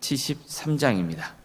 273장입니다.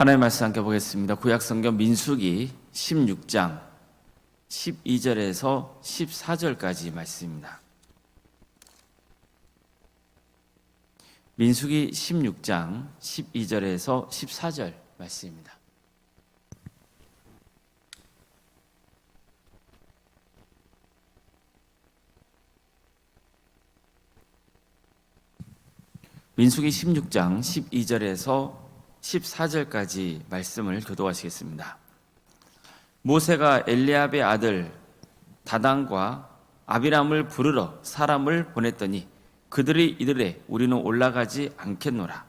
하나님 말씀 함께 보겠습니다. 구약 성경 민수기 16장 12절에서 14절까지 말씀입니다. 민수기 16장 12절에서 14절 말씀입니다. 민수기 16장 12절에서 14절까지 말씀을 교도하시겠습니다. 모세가 엘리압의 아들 다단과 아비람을 부르러 사람을 보냈더니 그들이 이르되 우리는 올라가지 않겠노라.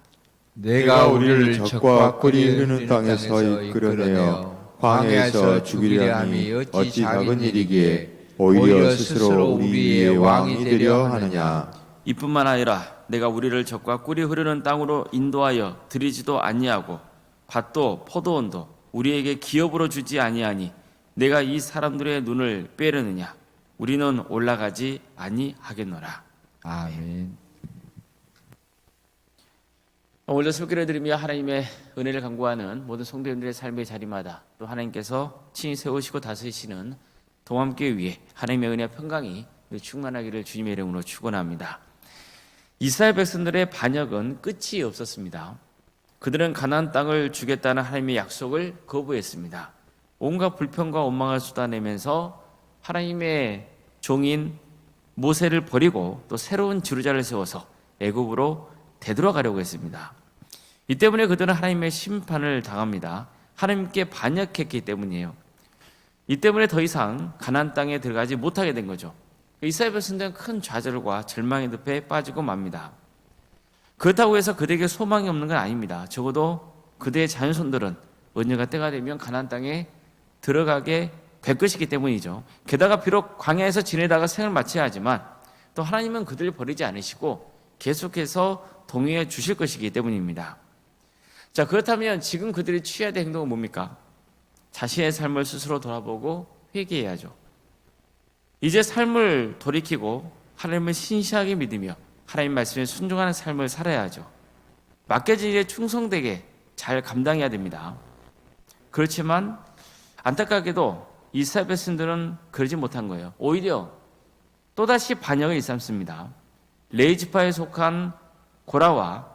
내가 우리를 적과 꿀이 흐르는 땅에서 이끌어내어 광야에서 죽이려 함이 어찌 작은 일이기에 오히려 스스로 우리의 왕이 되려 하느냐 이뿐만 아니라 내가 우리를 적과 꿀이 흐르는 땅으로 인도하여 들이지도 아니하고 밭도 포도원도 우리에게 기업으로 주지 아니하니 내가 이 사람들의 눈을 빼려느냐 우리는 올라가지 아니하겠노라. 아멘 오늘도 소개를 드리며 하나님의 은혜를 강구하는 모든 성도님들의 삶의 자리마다 또 하나님께서 친히 세우시고 다스리시는 동함교회 위에 하나님의 은혜와 평강이 충만하기를 주님의 이름으로 축원합니다. 이스라엘 백성들의 반역은 끝이 없었습니다. 그들은 가나안 땅을 주겠다는 하나님의 약속을 거부했습니다. 온갖 불평과 원망을 쏟아내면서 하나님의 종인 모세를 버리고 또 새로운 지도자를 세워서 애굽으로 되돌아가려고 했습니다. 이 때문에 그들은 하나님의 심판을 당합니다. 하나님께 반역했기 때문이에요. 이 때문에 더 이상 가나안 땅에 들어가지 못하게 된 거죠. 이스라엘 백성들은 큰 좌절과 절망의 늪에 빠지고 맙니다. 그렇다고 해서 그들에게 소망이 없는 건 아닙니다. 적어도 그들의 자녀손들은 언젠가 때가 되면 가나안 땅에 들어가게 될 것이기 때문이죠. 게다가 비록 광야에서 지내다가 생을 마쳐야 하지만 또 하나님은 그들을 버리지 않으시고 계속해서 동의해 주실 것이기 때문입니다. 자, 그렇다면 지금 그들이 취해야 될 행동은 뭡니까? 자신의 삶을 스스로 돌아보고 회개해야죠. 이제 삶을 돌이키고 하나님을 신실하게 믿으며 하나님 말씀에 순종하는 삶을 살아야죠. 맡겨진 일에 충성되게 잘 감당해야 됩니다. 그렇지만 안타깝게도 이스라엘 백성들은 그러지 못한 거예요. 오히려 또다시 반역을 일삼습니다. 레이 지파에 속한 고라와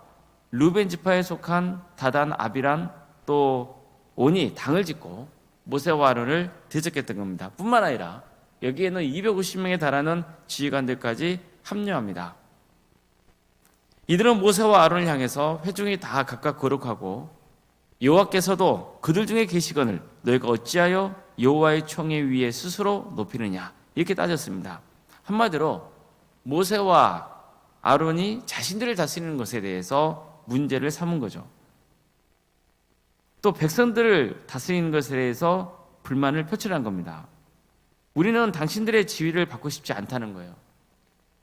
루벤 지파에 속한 다단 아비란 또 온이 당을 짓고 모세와 아론을 대적했던 겁니다. 뿐만 아니라 여기에는 250명에 달하는 지휘관들까지 합류합니다. 이들은 모세와 아론을 향해서 회중이 다 각각 거룩하고 여호와께서도 그들 중에 계시거늘 너희가 어찌하여 여호와의 총에 위에 스스로 높이느냐 이렇게 따졌습니다. 한마디로 모세와 아론이 자신들을 다스리는 것에 대해서 문제를 삼은 거죠. 또 백성들을 다스리는 것에 대해서 불만을 표출한 겁니다. 우리는 당신들의 지위를 받고 싶지 않다는 거예요.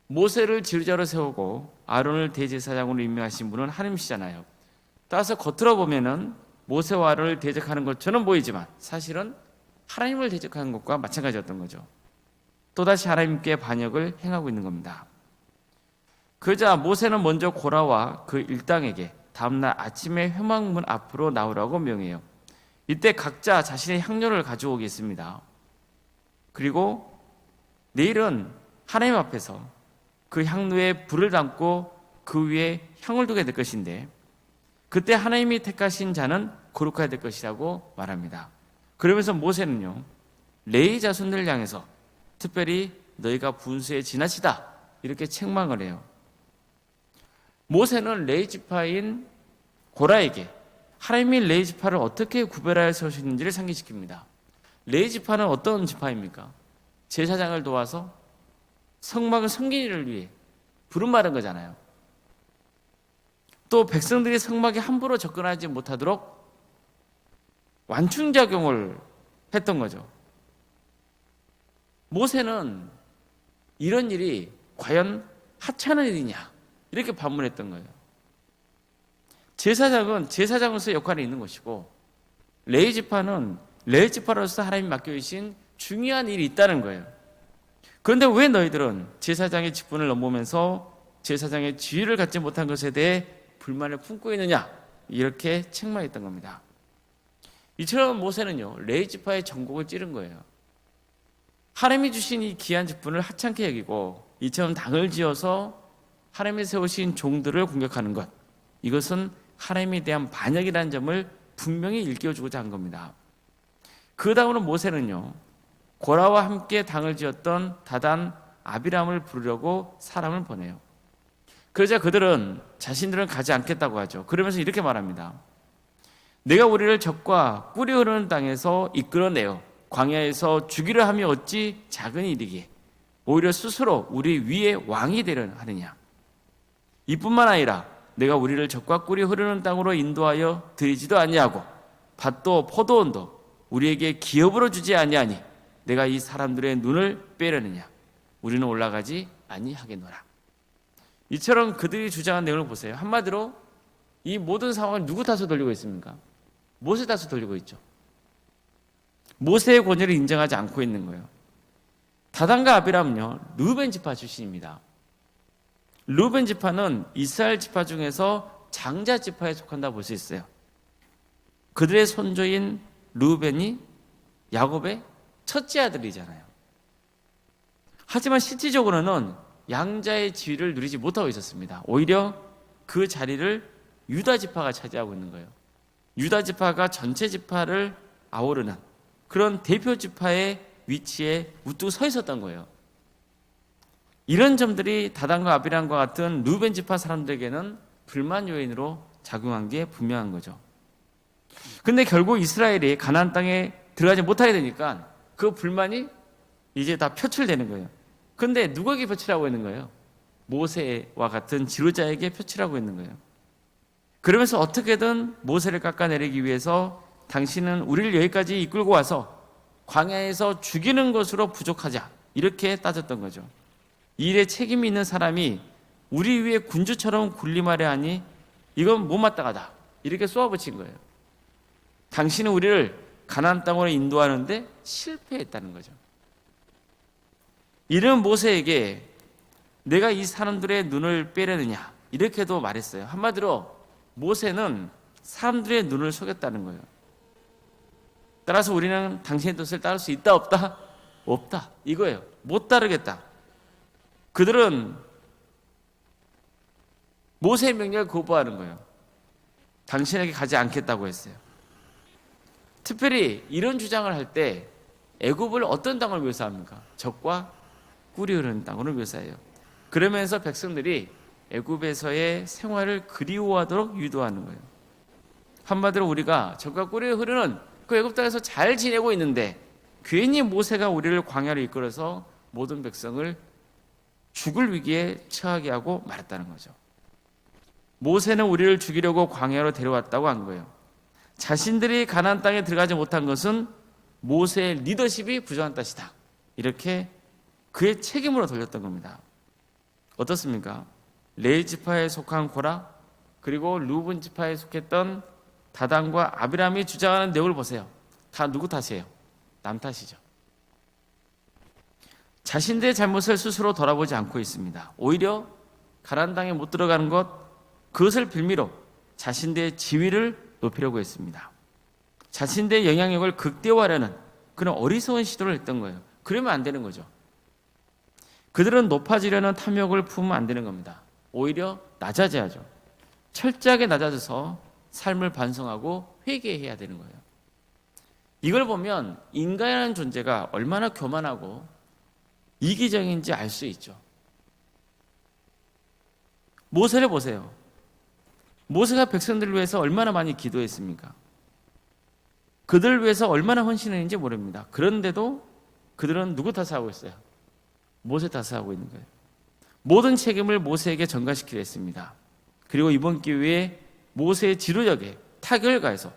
모세를 지휘자로 세우고 아론을 대제사장으로 임명하신 분은 하나님이시잖아요. 따라서 겉으로 보면은 모세와 아론을 대적하는 것처럼 보이지만 사실은 하나님을 대적하는 것과 마찬가지였던 거죠. 또다시 하나님께 반역을 행하고 있는 겁니다. 그러자 모세는 먼저 고라와 그 일당에게 다음날 아침에 회막문 앞으로 나오라고 명해요. 이때 각자 자신의 향료를 가져오겠습니다. 그리고 내일은 하나님 앞에서 그 향로에 불을 담고 그 위에 향을 두게 될 것인데 그때 하나님이 택하신 자는 거룩하게 될 것이라고 말합니다. 그러면서 모세는요 레이 자손들을 향해서 특별히 너희가 분수에 지나치다 이렇게 책망을 해요. 모세는 레이 지파인 고라에게 하나님이 레이 지파를 어떻게 구별하여 세우셨는지를 상기시킵니다. 레이 지파는 어떤 지파입니까? 제사장을 도와서 성막을 섬기는 위해 부름받은 거잖아요. 또 백성들이 성막에 함부로 접근하지 못하도록 완충작용을 했던 거죠. 모세는 이런 일이 과연 하찮은 일이냐 이렇게 반문했던 거예요. 제사장은 제사장으로서 역할이 있는 것이고 레이 지파는 레이 지파로서 하나님 맡겨주신 중요한 일이 있다는 거예요. 그런데 왜 너희들은 제사장의 직분을 넘보면서 제사장의 지위를 갖지 못한 것에 대해 불만을 품고 있느냐 이렇게 책망했던 겁니다. 이처럼 모세는요 레이 지파의 전곡을 찌른 거예요. 하나님이 주신 이 귀한 직분을 하찮게 여기고 이처럼 당을 지어서 하나님이 세우신 종들을 공격하는 것 이것은 하나님에 대한 반역이라는 점을 분명히 일깨워주고자 한 겁니다. 그 다음으로 모세는요 고라와 함께 당을 지었던 다단 아비람을 부르려고 사람을 보내요. 그러자 그들은 자신들은 가지 않겠다고 하죠. 그러면서 이렇게 말합니다. 내가 우리를 적과 꿀이 흐르는 땅에서 이끌어내어 광야에서 죽이려 하며 어찌 작은 일이기에 오히려 스스로 우리 위에 왕이 되려 하느냐. 이뿐만 아니라 내가 우리를 적과 꿀이 흐르는 땅으로 인도하여 드리지도 아니하고 밭도 포도원도 우리에게 기업으로 주지 아니하니 내가 이 사람들의 눈을 빼려느냐. 우리는 올라가지 아니하겠노라. 이처럼 그들이 주장한 내용을 보세요. 한마디로 이 모든 상황을 누구 탓으로 돌리고 있습니까? 모세 탓으로 돌리고 있죠. 모세의 권위를 인정하지 않고 있는 거예요. 다단과 아비람은요, 루벤 지파 출신입니다. 루벤 지파는 이스라엘 지파 중에서 장자 지파에 속한다 볼 수 있어요. 그들의 손조인 루벤이 야곱의 첫째 아들이잖아요. 하지만 실질적으로는 양자의 지위를 누리지 못하고 있었습니다. 오히려 그 자리를 유다 지파가 차지하고 있는 거예요. 유다 지파가 전체 지파를 아우르는 그런 대표 지파의 위치에 우뚝 서 있었던 거예요. 이런 점들이 다단과 아비람과 같은 루벤 지파 사람들에게는 불만 요인으로 작용한 게 분명한 거죠. 근데 결국 이스라엘이 가나안 땅에 들어가지 못하게 되니까 그 불만이 이제 다 표출되는 거예요. 근데 누구에게 표출하고 있는 거예요? 모세와 같은 지도자에게 표출하고 있는 거예요. 그러면서 어떻게든 모세를 깎아내리기 위해서 당신은 우리를 여기까지 이끌고 와서 광야에서 죽이는 것으로 부족하자 이렇게 따졌던 거죠. 이 일에 책임이 있는 사람이 우리 위에 군주처럼 군림하려 하니 이건 못마땅하다 이렇게 쏘아붙인 거예요. 당신은 우리를 가나안 땅으로 인도하는데 실패했다는 거죠. 이런 모세에게 내가 이 사람들의 눈을 빼려느냐 이렇게도 말했어요. 한마디로 모세는 사람들의 눈을 속였다는 거예요. 따라서 우리는 당신의 뜻을 따를 수 있다 없다? 없다. 이거예요. 못 따르겠다. 그들은 모세의 명령을 거부하는 거예요. 당신에게 가지 않겠다고 했어요. 특별히 이런 주장을 할 때 애굽을 어떤 땅을 묘사합니까? 적과 꿀이 흐르는 땅으로 묘사해요. 그러면서 백성들이 애굽에서의 생활을 그리워하도록 유도하는 거예요. 한마디로 우리가 적과 꿀이 흐르는 그 애굽 땅에서 잘 지내고 있는데 괜히 모세가 우리를 광야로 이끌어서 모든 백성을 죽을 위기에 처하게 하고 말았다는 거죠. 모세는 우리를 죽이려고 광야로 데려왔다고 한 거예요. 자신들이 가나안 땅에 들어가지 못한 것은 모세의 리더십이 부족한 것이다. 이렇게 그의 책임으로 돌렸던 겁니다. 어떻습니까? 레이 지파에 속한 고라 그리고 루분 지파에 속했던 다단과 아비람이 주장하는 내용을 보세요. 다 누구 탓이에요? 남 탓이죠. 자신들의 잘못을 스스로 돌아보지 않고 있습니다. 오히려 가나안 땅에 못 들어가는 것 그것을 빌미로 자신들의 지위를 높이려고 했습니다. 자신들의 영향력을 극대화하려는 그런 어리석은 시도를 했던 거예요. 그러면 안 되는 거죠. 그들은 높아지려는 탐욕을 품으면 안 되는 겁니다. 오히려 낮아져야죠. 철저하게 낮아져서 삶을 반성하고 회개해야 되는 거예요. 이걸 보면 인간이라는 존재가 얼마나 교만하고 이기적인지 알 수 있죠. 모세를 보세요. 모세가 백성들을 위해서 얼마나 많이 기도했습니까? 그들을 위해서 얼마나 헌신했는지 모릅니다. 그런데도 그들은 누구 탓을 하고 있어요? 모세 탓을 하고 있는 거예요. 모든 책임을 모세에게 전가시키려 했습니다. 그리고 이번 기회에 모세의 지도력에 타격을 가해서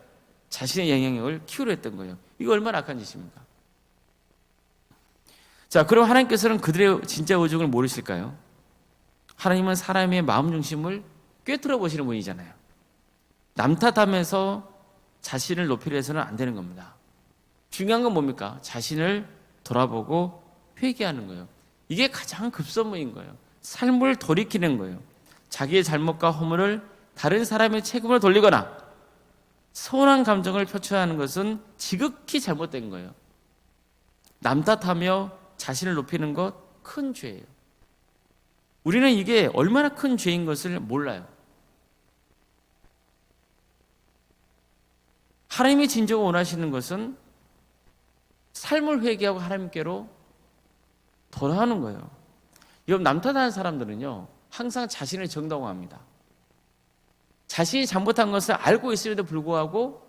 자신의 영향력을 키우려 했던 거예요. 이거 얼마나 악한 짓입니까? 자, 그럼 하나님께서는 그들의 진짜 의중을 모르실까요? 하나님은 사람의 마음 중심을 꿰뚫어 보시는 분이잖아요. 남 탓하면서 자신을 높이려 해서는 안 되는 겁니다. 중요한 건 뭡니까? 자신을 돌아보고 회개하는 거예요. 이게 가장 급선무인 거예요. 삶을 돌이키는 거예요. 자기의 잘못과 허물을 다른 사람의 책임을 돌리거나 서운한 감정을 표출하는 것은 지극히 잘못된 거예요. 남 탓하며 자신을 높이는 것 큰 죄예요. 우리는 이게 얼마나 큰 죄인 것을 몰라요. 하나님이 진정으로 원하시는 것은 삶을 회개하고 하나님께로 돌아가는 거예요. 여러분 남 탓하는 사람들은요 항상 자신을 정당화합니다. 자신이 잘못한 것을 알고 있음에도 불구하고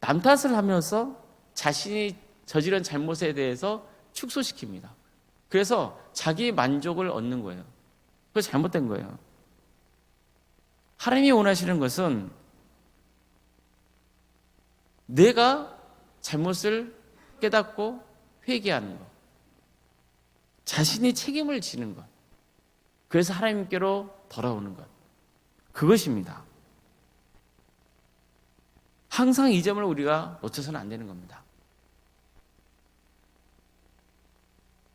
남 탓을 하면서 자신이 저지른 잘못에 대해서 축소시킵니다. 그래서 자기 만족을 얻는 거예요. 그거 잘못된 거예요. 하나님이 원하시는 것은 내가 잘못을 깨닫고 회개하는 것. 자신이 책임을 지는 것. 그래서 하나님께로 돌아오는 것. 그것입니다. 항상 이 점을 우리가 놓쳐서는 안 되는 겁니다.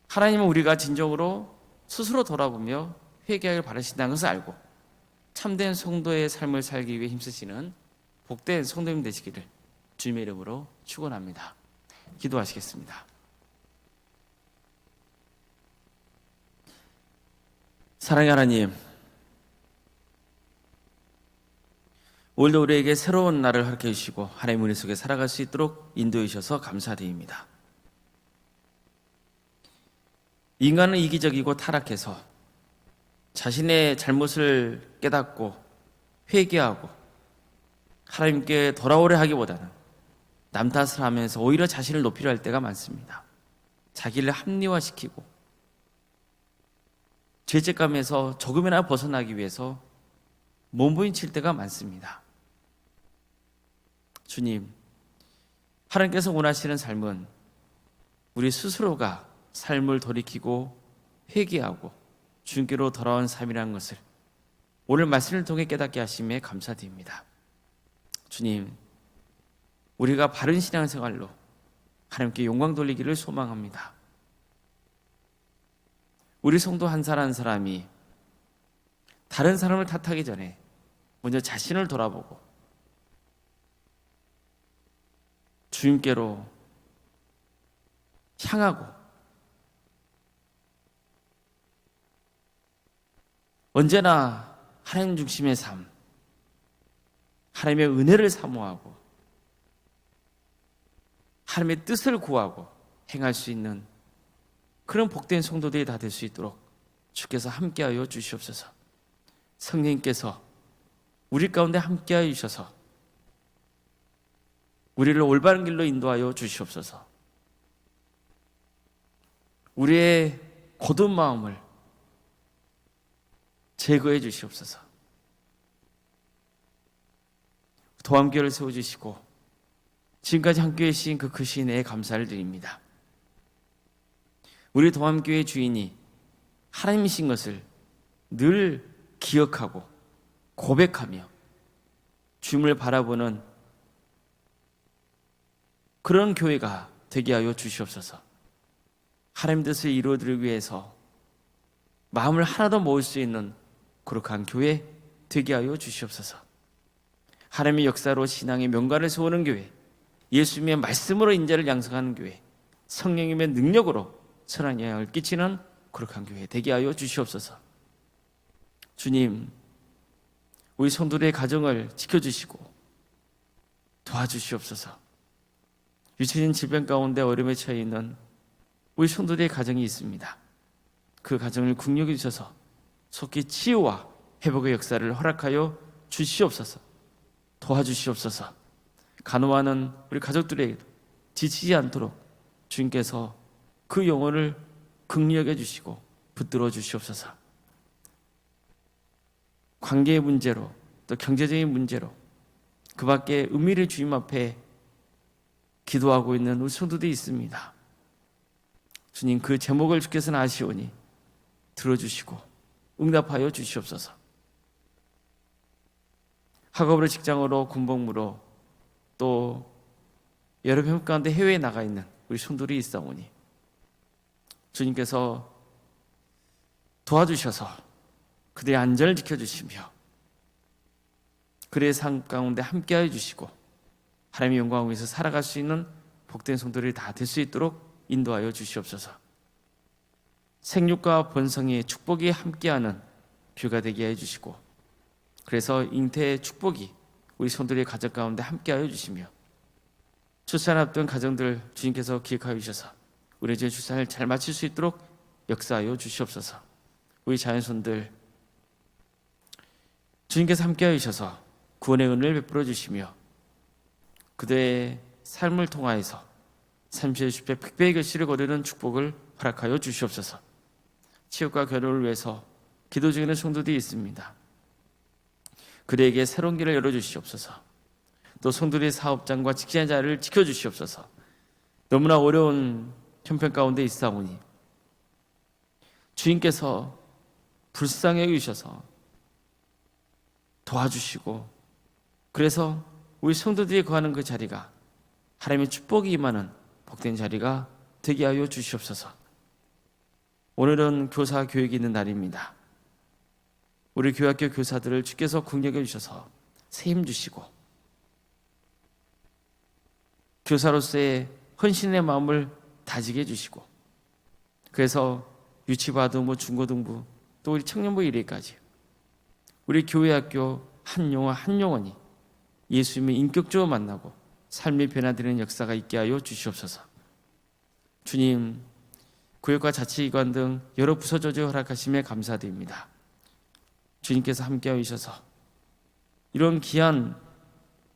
하나님은 우리가 진정으로 스스로 돌아보며 회개하길 바라신다는 것을 알고 참된 성도의 삶을 살기 위해 힘쓰시는 복된 성도님 되시기를 주님의 이름으로 축원합니다. 기도하시겠습니다. 사랑의 하나님, 오늘도 우리에게 새로운 날을 허락해 주시고 하나님 은혜 속에 살아갈 수 있도록 인도해 주셔서 감사드립니다. 인간은 이기적이고 타락해서 자신의 잘못을 깨닫고 회개하고 하나님께 돌아오려 하기보다는 남 탓을 하면서 오히려 자신을 높이려 할 때가 많습니다. 자기를 합리화시키고 죄책감에서 조금이나 벗어나기 위해서 몸부림칠 때가 많습니다. 주님, 하나님께서 원하시는 삶은 우리 스스로가 삶을 돌이키고 회개하고 주님께로 돌아온 삶이라는 것을 오늘 말씀을 통해 깨닫게 하심에 감사드립니다. 주님, 우리가 바른 신앙생활로 하나님께 영광 돌리기를 소망합니다. 우리 성도 한 사람 한 사람이 다른 사람을 탓하기 전에 먼저 자신을 돌아보고 주님께로 향하고 언제나 하나님 중심의 삶, 하나님의 은혜를 사모하고 하나님의 뜻을 구하고 행할 수 있는 그런 복된 성도들이 다 될 수 있도록 주께서 함께하여 주시옵소서. 성령님께서 우리 가운데 함께하여 주셔서 우리를 올바른 길로 인도하여 주시옵소서. 우리의 고든 마음을 제거해 주시옵소서. 도함교를 세워 주시고 지금까지 함께 해주신 그 크신에 감사를 드립니다. 우리 도함교회 주인이 하나님이신 것을 늘 기억하고 고백하며 주님을 바라보는 그런 교회가 되게 하여 주시옵소서. 하나님 뜻을 이루어드리기 위해서 마음을 하나도 모을 수 있는 거룩한 교회 되게 하여 주시옵소서. 하나님의 역사로 신앙의 명가를 세우는 교회, 예수님의 말씀으로 인자를 양성하는 교회, 성령님의 능력으로 선한 영향을 끼치는 거룩한 교회 되게 하여 주시옵소서. 주님, 우리 성도들의 가정을 지켜주시고 도와주시옵소서. 유치인 질병 가운데 어려움에 처해 있는 우리 성도들의 가정이 있습니다. 그 가정을 국력해 주셔서 속히 치유와 회복의 역사를 허락하여 주시옵소서. 도와주시옵소서. 간호하는 우리 가족들에게도 지치지 않도록 주님께서 그 영혼을 극력해 주시고 붙들어 주시옵소서. 관계의 문제로 또 경제적인 문제로 그 밖에 의미를 주님 앞에 기도하고 있는 우리 성도들이 있습니다. 주님 그 제목을 주께서는 아시오니 들어주시고 응답하여 주시옵소서. 학업으로 직장으로 군복무로 또 여러 병 가운데 해외에 나가 있는 우리 성도들이 있사오니 주님께서 도와주셔서 그들의 안전을 지켜주시며 그들의 삶 가운데 함께하여 주시고 하나님의 영광을 위해서 살아갈 수 있는 복된 성도들이 다 될 수 있도록 인도하여 주시옵소서. 생육과 번성의 축복이 함께하는 뷰가 되게 해주시고 그래서 잉태의 축복이 우리 성도들의 가정 가운데 함께하여 주시며 출산 앞둔 가정들 주님께서 기획하여 주셔서 우리 집 출산을 잘 마칠 수 있도록 역사하여 주시옵소서. 우리 자연손들 주님께서 함께하여 주셔서 구원의 은혜를 베풀어 주시며 그대의 삶을 통하여서 30배 100배의 결실을 거두는 축복을 허락하여 주시옵소서. 치유과 결혼을 위해서 기도 중에는 성도들이 있습니다. 그대에게 새로운 길을 열어 주시옵소서. 또 성도들의 사업장과 직장 자리를 지켜 주시옵소서. 너무나 어려운 형편 가운데 있사오니 주님께서 불쌍히 여기셔서 도와주시고 그래서 우리 성도들이 거하는 그 자리가 하나님의 축복이 임하는 복된 자리가 되게 하여 주시옵소서. 오늘은 교사 교육이 있는 날입니다. 우리 교학교 교사들을 주께서 긍휼해 주셔서 세임 주시고 교사로서의 헌신의 마음을 다지게 해 주시고 그래서 유치바도 뭐 중고등부 또 우리 청년부 1위까지 우리 교회 학교 한 영혼 한 영혼이 예수님을 인격적으로 만나고 삶이 변화되는 역사가 있게 하여 주시옵소서. 주님, 구역과 자치기관 등 여러 부서조직 허락하심에 감사드립니다. 주님께서 함께하여 주셔서 이런 귀한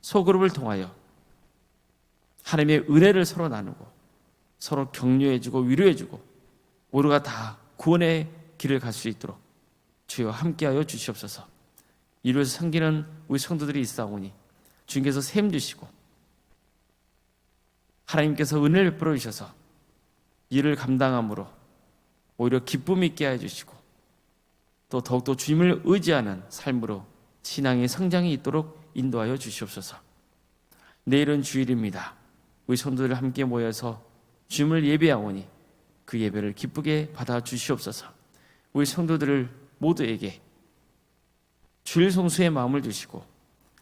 소그룹을 통하여 하나님의 은혜를 서로 나누고 서로 격려해주고 위로해주고 모두가 다 구원의 길을 갈 수 있도록 주여 함께하여 주시옵소서. 이루어서 섬기는 우리 성도들이 있사오니 주님께서 샘 주시고 하나님께서 은혜를 베풀어 주셔서 일을 감당함으로 오히려 기쁨 있게 해 주시고 또 더욱더 주님을 의지하는 삶으로 신앙의 성장이 있도록 인도하여 주시옵소서. 내일은 주일입니다. 우리 성도들 함께 모여서 주님을 예배하오니 그 예배를 기쁘게 받아 주시옵소서. 우리 성도들을 모두에게 주일 성수의 마음을 주시고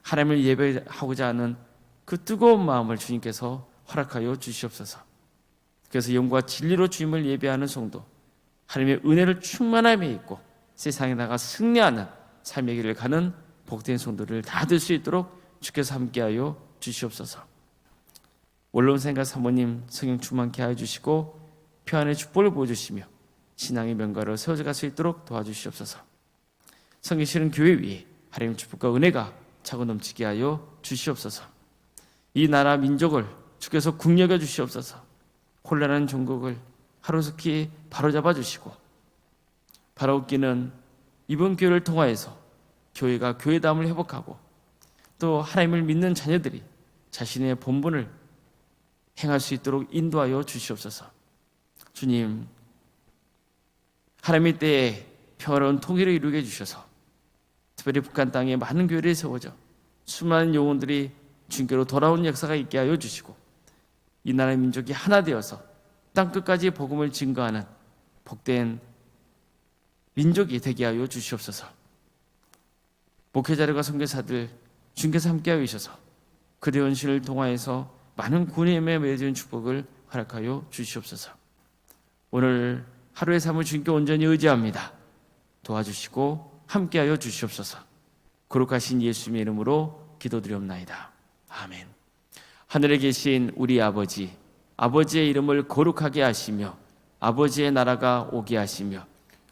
하나님을 예배하고자 하는 그 뜨거운 마음을 주님께서 허락하여 주시옵소서. 그래서 영과 진리로 주님을 예배하는 성도, 하나님의 은혜를 충만함에 있고 세상에 나가 승리하는 삶의 길을 가는 복된 성도를 다 될 수 있도록 주께서 함께하여 주시옵소서. 원론생과 사모님 성령 충만케 하여 주시고 평안의 축복을 보여주시며 신앙의 명가로 세워져 수 있도록 도와주시옵소서. 성경 실은 교회 위에 하나님의 축복과 은혜가 차고 넘치게 하여 주시옵소서. 이 나라 민족을 주께서 국력여 주시옵소서. 혼란한 종국을 하루속히 바로잡아 주시고 바로 웃기는 이번 교회를 통하여서 교회가 교회담을 회복하고 또 하나님을 믿는 자녀들이 자신의 본분을 행할 수 있도록 인도하여 주시옵소서. 주님, 하나님의 때에 평화로운 통일을 이루게 해주셔서 특별히 북한 땅에 많은 교회를 세워져 수많은 영혼들이 주님께로 돌아온 역사가 있게 하여 주시고 이 나라의 민족이 하나 되어서 땅 끝까지 복음을 증거하는 복된 민족이 되게 하여 주시옵소서. 목회자들과 선교사들 주님께서 함께하여 주셔서 그들의 헌신을 통하여서 많은 구원의 맺은 축복을 허락하여 주시옵소서. 오늘 하루의 삶을 주님께 온전히 의지합니다. 도와주시고 함께하여 주시옵소서. 거룩하신 예수님의 이름으로 기도드리옵나이다. 아멘. 하늘에 계신 우리 아버지, 아버지의 이름을 거룩하게 하시며 아버지의 나라가 오게 하시며